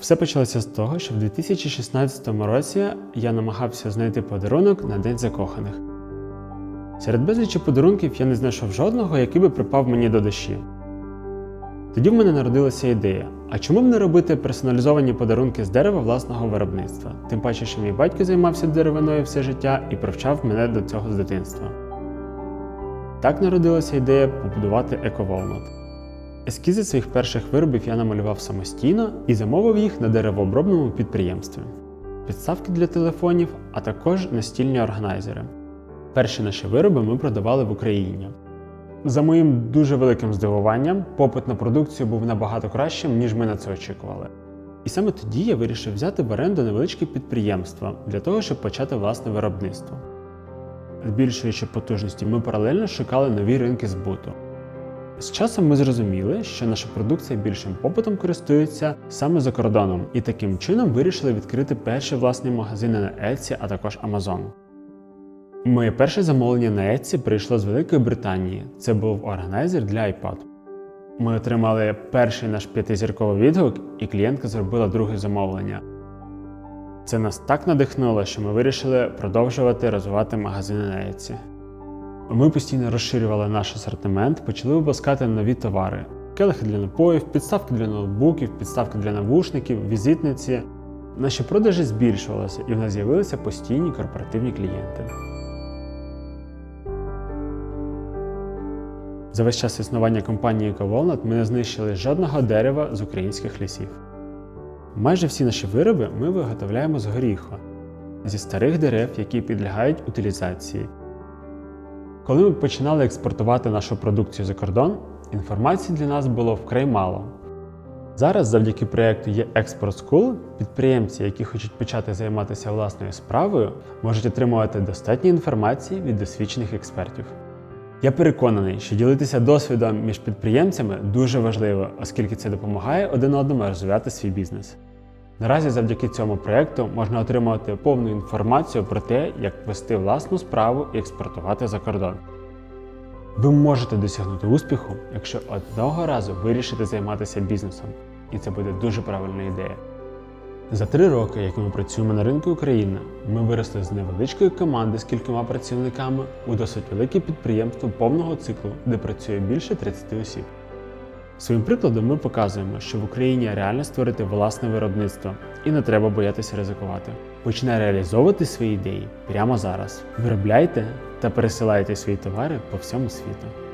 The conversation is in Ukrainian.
Все почалося з того, що в 2016 році я намагався знайти подарунок на День закоханих. Серед безлічі подарунків я не знайшов жодного, який би припав мені до душі. Тоді в мене народилася ідея: а чому б не робити персоналізовані подарунки з дерева власного виробництва? Тим паче, що мій батько займався деревиною все життя і привчав мене до цього з дитинства. Так народилася ідея побудувати ековолнут. Ескізи своїх перших виробів я намалював самостійно і замовив їх на деревообробному підприємстві. Підставки для телефонів, а також настільні органайзери. Перші наші вироби ми продавали в Україні. За моїм дуже великим здивуванням, попит на продукцію був набагато кращим, ніж ми на це очікували. І саме тоді я вирішив взяти в оренду невеличке підприємство для того, щоб почати власне виробництво. Збільшуючи потужності, ми паралельно шукали нові ринки збуту. З часом ми зрозуміли, що наша продукція більшим попитом користується саме за кордоном, і таким чином вирішили відкрити перші власні магазини на Etsy, а також Amazon. Моє перше замовлення на Etsy прийшло з Великої Британії. Це був органайзер для iPad. Ми отримали перший наш п'ятизірковий відгук, і клієнтка зробила друге замовлення. Це нас так надихнуло, що ми вирішили продовжувати розвивати магазини на Etsy. Ми постійно розширювали наш асортимент, почали випускати нові товари: келихи для напоїв, підставки для ноутбуків, підставки для навушників, візитниці. Наші продажі збільшувалися і в нас з'явилися постійні корпоративні клієнти. За весь час існування компанії EcoWalnut ми не знищили жодного дерева з українських лісів. Майже всі наші вироби ми виготовляємо з горіху, зі старих дерев, які підлягають утилізації. Коли ми починали експортувати нашу продукцію за кордон, інформації для нас було вкрай мало. Зараз, завдяки проєкту є School, підприємці, які хочуть почати займатися власною справою, можуть отримувати достатньо інформації від досвідчених експертів. Я переконаний, що ділитися досвідом між підприємцями дуже важливо, оскільки це допомагає один одному розвивати свій бізнес. Наразі завдяки цьому проєкту можна отримати повну інформацію про те, як вести власну справу і експортувати за кордон. Ви можете досягнути успіху, якщо одного разу вирішите займатися бізнесом, і це буде дуже правильна ідея. За три роки, як ми працюємо на ринку України, ми виросли з невеличкої команди з кількома працівниками у досить велике підприємство повного циклу, де працює більше 30 осіб. Своїм прикладом ми показуємо, що в Україні реально створити власне виробництво і не треба боятися ризикувати. Починай реалізовувати свої ідеї прямо зараз. Виробляйте та пересилайте свої товари по всьому світу.